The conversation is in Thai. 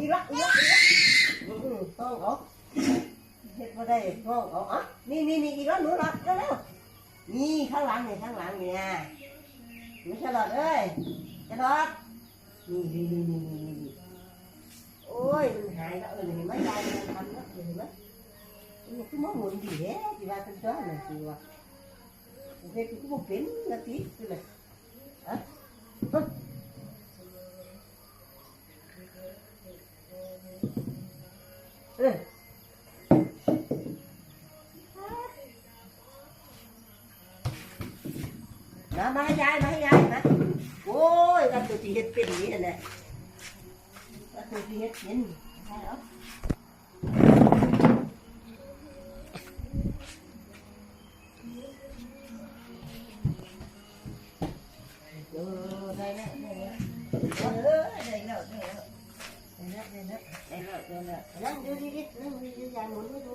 อีละอีละอีละอืมต้องเอาเฮ็ดบ่ได้ต้องเอาอะนี่นี่นี่อีล้วหนูละเร็วๆนี่ข้างหลังนี่ข้างหลังนี่นะหนูฉลอดเอ้ยฉลอดนี่นี่นี่นี่นี่โอ้ยมันหายแล้วเออนี่ไม่ได้มันทำแล้วเห็นไหมนี่คือมันหมุนดีแฮะที่ว่าเป็นตัวนั่นคือว่าเฮ็ดคือบ่เป็นนาทีคือเลย เออมามาให้ยายมาให้ยายมาโอ้ยกันตัวที่เฮ็ดเป็นนี่แหละกันตัวที่เฮ็ดเป็นใช่แล้วเออได้แล้วได้แล้วเออได้แล้วได้แล้ว ได้แล้วได้แล้วได้แล้วได้แล้วนั่งดูดิดินั่งดูดิยายหมุนให้ดู